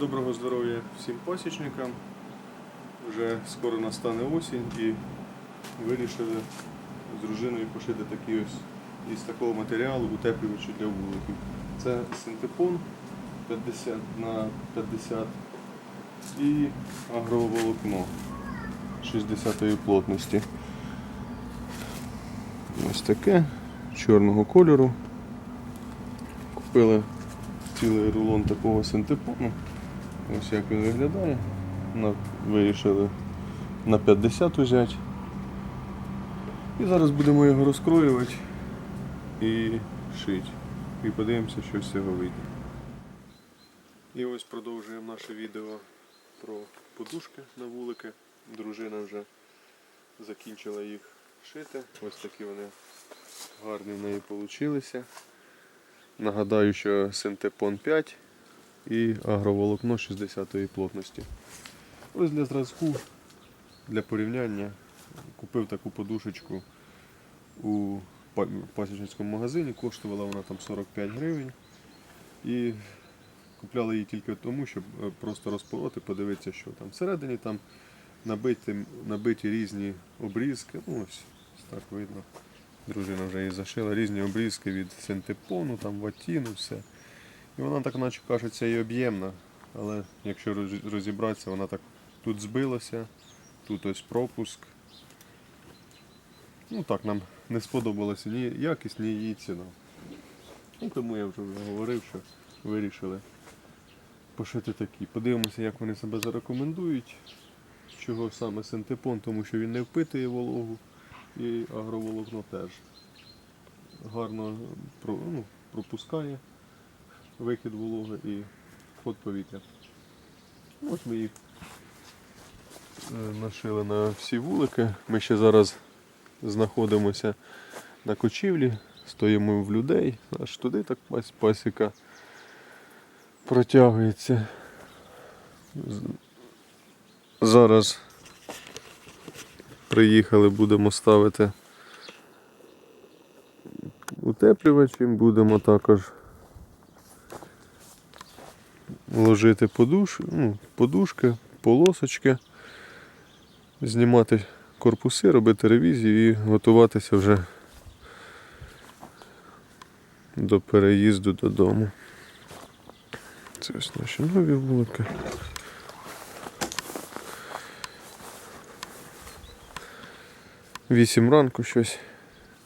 Доброго здоров'я всім пасічникам. Вже скоро настане осінь і вирішили з дружиною пошити такі ось із такого матеріалу утеплювачі для вуликів. Це синтепон 50 на 50 і агроволокно 60 плотності. Ось таке чорного кольору. Купили цілий рулон такого синтепону. Ось як він виглядає. Вирішили на 50 взяти. І зараз будемо його розкроювати і шити. І подивимося, що з цього вийде. І ось продовжуємо наше відео про подушки на вулики. Дружина вже закінчила їх шити. Ось такі вони гарні в неї получилися. Нагадаю, що синтепон 5 і агроволокно 60-ї плотності. Ось для зразку, для порівняння, купив таку подушечку у пасічницькому магазині, коштувала вона там 45 гривень. І купляли її тільки тому, щоб е, просто розпороти, подивитися, що там. Всередині там набиті, набиті різні обрізки. Ну, ось, так видно. Дружина вже її зашила, різні обрізки від синтепону, там ватіну, все. І вона так наче кажеться і об'ємна, але якщо розібратися, вона так тут збилася, тут ось пропуск. Ну так, нам не сподобалася ні якість, ні її ціна. Ну, тому я вже говорив, що вирішили пошити такі. Подивимося, як вони себе зарекомендують. Чого саме синтепон, тому що він не впитує вологу і агроволокно теж гарно ну, пропускає вихід вологи і ход повітря. Ось ми їх е, нашили на всі вулики. Ми ще зараз знаходимося на кочівлі, стоїмо в людей, аж туди так пасіка протягується. Зараз приїхали, будемо ставити утеплювачі, будемо також ложити подуш, ну, подушки, полосочки, знімати корпуси, робити ревізію і готуватися вже до переїзду додому. Це ось наші нові вулики. Вісім ранку щось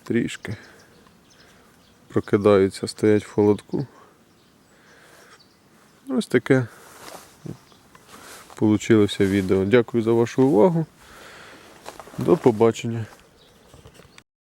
трішки прокидаються, стоять в холодку. Ось таке вийшло відео. Дякую за вашу увагу. До побачення.